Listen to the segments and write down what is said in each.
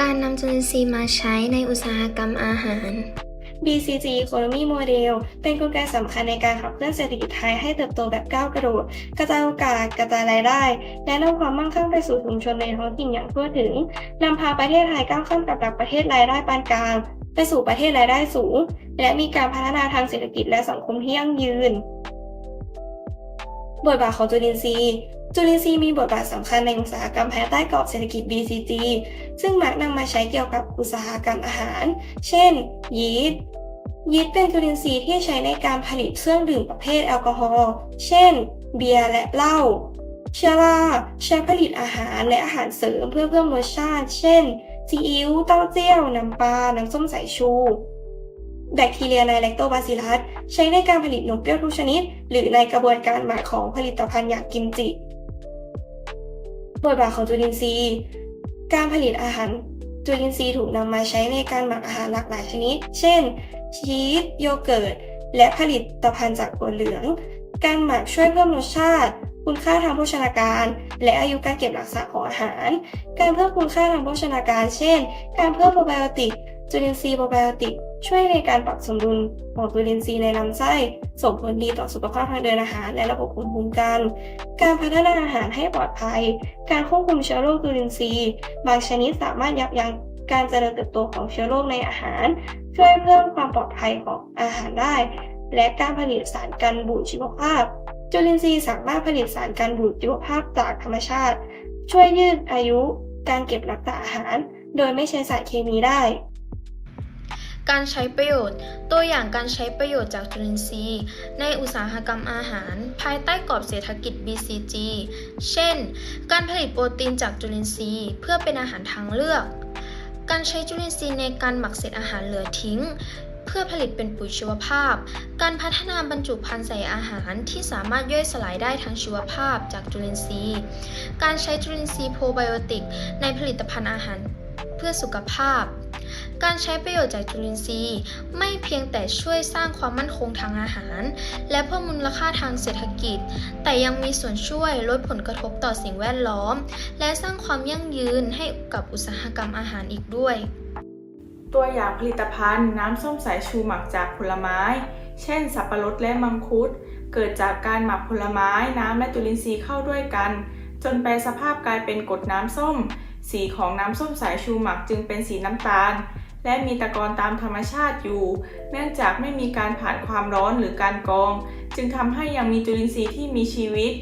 การนำจุลินทรีย์มาใช้ในอุตสาหกรรมอาหาร BCG Economy Model เป็นกลไกสำคัญในการขับเคลื่อนเศรษฐกิจไทยให้เติบโตแบบก้าวกระโดด กระจายโอกาส กระจายรายได้ และนำความมั่งคั่งไปสู่ชุมชนในท้องถิ่นอย่างทั่วถึง นำพาประเทศไทยก้าวข้ามกับดักประเทศรายได้ปานกลาง ไปสู่ประเทศรายได้สูง และมีการพัฒนาทางเศรษฐกิจและสังคมที่ยั่งยืน บทบาทของจุลินทรีย์ จุลินทรีย์มีบทบาทสำคัญในอุตสาหกรรมภายใต้กรอบเศรษฐกิจ BCG ซึ่งมักนำมาใช้เกี่ยวกับอุตสาหกรรมอาหาร เช่น ยีสต์ ยีสต์เป็นจุลินทรีย์ที่ใช้ในการผลิตเครื่องดื่มประเภทแอลกอฮอล์ เช่น เบียร์และเหล้า เชื้อราใช้ผลิตอาหารและอาหารเสริมเพื่อเพิ่มรสชาติ เช่นซีอิ๊ว เต้าเจี้ยว น้ำปลา น้ำส้มสายชู แบคทีเรียในแลคโตบาซิลัสใช้ในการผลิตนมเปรี้ยวทุกชนิด หรือในกระบวนการหมักของผลิตภัณฑ์อย่างกิมจิบทบาทของจุลินทรีย์ การผลิตอาหารจุลินทรีย์ถูกนำมาใช้ในการหมักอาหารหลากหลายชนิด เช่น ชีส โยเกิร์ต และผลิตภัณฑ์จากถั่วเหลือง การหมักช่วยเพิ่มรสชาติ คุณค่าทางโภชนาการ และอายุการเก็บรักษาของอาหาร การเพิ่มคุณค่าทางโภชนาการ เช่น การเพิ่มโปรไบโอติก จุลินทรีย์โปรไบโอติก ช่วยในการปรับสมดุลของจุลินทรีย์ในลำไส้ ส่งผลดีต่อสุขภาพทางเดินอาหาร และระบบภูมิคุ้มกัน การพัฒนาอาหารให้ปลอดภัย การควบคุมเชื้อโรคจุลินทรีย์บางชนิดสามารถยับยั้งการเจริญเติบโตของเชื้อโรคในอาหาร ช่วยเพิ่มความปลอดภัยของอาหารได้ และการผลิตสารกันบูดชีวภาพ จุลินทรีย์สามารถผลิตสารกันบูดชีวภาพจากธรรมชาติ ช่วยยืดอายุ การเก็บรักษาอาหาร โดยไม่ใช้สารเคมีได้ การใช้ประโยชน์ ตัวอย่างการใช้ประโยชน์จากจุลินทรีย์ ในอุตสาหกรรมอาหาร ภายใต้กรอบเศรษฐกิจ BCG เช่น การผลิตโปรตีนจากจุลินทรีย์ เพื่อเป็นอาหารทางเลือก การใช้จุลินทรีย์ในการหมักเศษอาหารเหลือทิ้ง เพื่อผลิตเป็นปุ๋ยชีวภาพ การพัฒนาบรรจุภัณฑ์ใส่อาหารที่สามารถย่อยสลายได้ทั้งชีวภาพจากจุลินทรีย์ การใช้จุลินทรีย์โปรไบโอติกในผลิตภัณฑ์อาหารเพื่อสุขภาพ การใช้ประโยชน์จากจุลินทรีย์ ไม่เพียงแต่ช่วยสร้างความมั่นคงทางอาหาร และเพิ่มมูลค่าทางเศรษฐกิจ แต่ยังมีส่วนช่วยลดผลกระทบต่อสิ่งแวดล้อม และสร้างความยั่งยืนให้กับอุตสาหกรรมอาหารอีกด้วย ตัวอย่างผลิตภัณฑ์น้ำส้มสายชูหมักจากผลไม้ เช่น สับปะรดและมังคุด เกิดจากการหมักผลไม้น้ำและจุลินทรีย์เข้าด้วยกัน จนแปลสภาพกลายเป็นกรดน้ำส้ม สีของน้ำส้มสายชูหมักจึงเป็นสีน้ำตาล และมีตะกอนตามธรรมชาติอยู่ เนื่องจากไม่มีการผ่านความร้อนหรือการกรอง จึงทำให้ยังมีจุลินทรีย์ที่มีชีวิต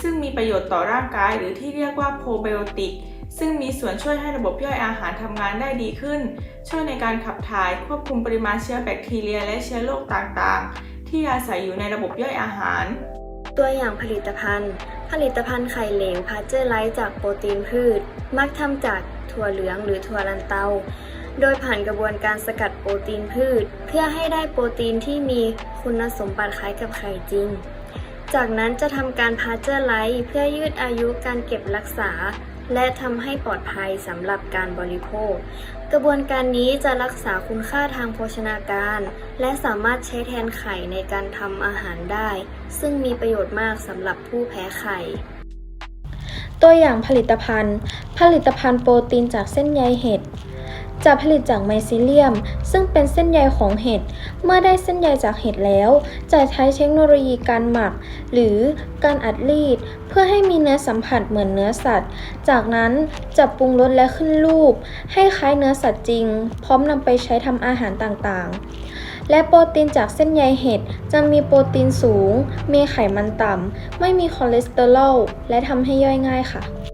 ซึ่งมีประโยชน์ต่อร่างกายหรือที่เรียกว่าโปรไบโอติกซึ่งมีส่วนช่วยให้ระบบย่อยอาหารทำงานได้ดีขึ้น ช่วยในการขับถ่ายควบคุมปริมาณเชื้อแบคทีเรีย และเชื้อโรคต่างๆ ที่อาศัยอยู่ในระบบย่อยอาหาร ตัวอย่างผลิตภัณฑ์ ผลิตภัณฑ์ไข่เหลวพาเจอร์ไลซ์จากโปรตีนพืช มักทำจากถั่วเหลืองหรือถั่วลันเตา โดยผ่านกระบวนการสกัดโปรตีนพืช เพื่อให้ได้โปรตีนที่มีคุณสมบัติคล้ายกับไข่จริง จากนั้นจะทำการพาสเจอร์ไลซ์เพื่อยืดอายุการเก็บรักษา และทำให้ปลอดภัยสำหรับการบริโภค กระบวนการนี้จะรักษาคุณค่าทางโภชนาการ และสามารถใช้แทนไข่ในการทำอาหารได้ ซึ่งมีประโยชน์มากสำหรับผู้แพ้ไข่ตัวอย่างผลิตภัณฑ์ ผลิตภัณฑ์โปรตีนจากเส้นใยเห็ด จะผลิตจากไมซิเลียม ซึ่งเป็นเส้นใยของเห็ด เมื่อได้เส้นใยจากเห็ดแล้ว จะใช้เทคโนโลยีการหมัก หรือการอัดรีด เพื่อให้มีเนื้อสัมผัสเหมือนเนื้อสัตว์ จากนั้นจะปรุงรสและขึ้นรูป ให้คล้ายเนื้อสัตว์จริง พร้อมนำไปใช้ทำอาหารต่างๆ และโปรตีนจากเส้นใยเห็ดจะมีโปรตีนสูง มีไขมันต่ำ ไม่มีคอเลสเตอรอล และทำให้ย่อยง่ายค่ะ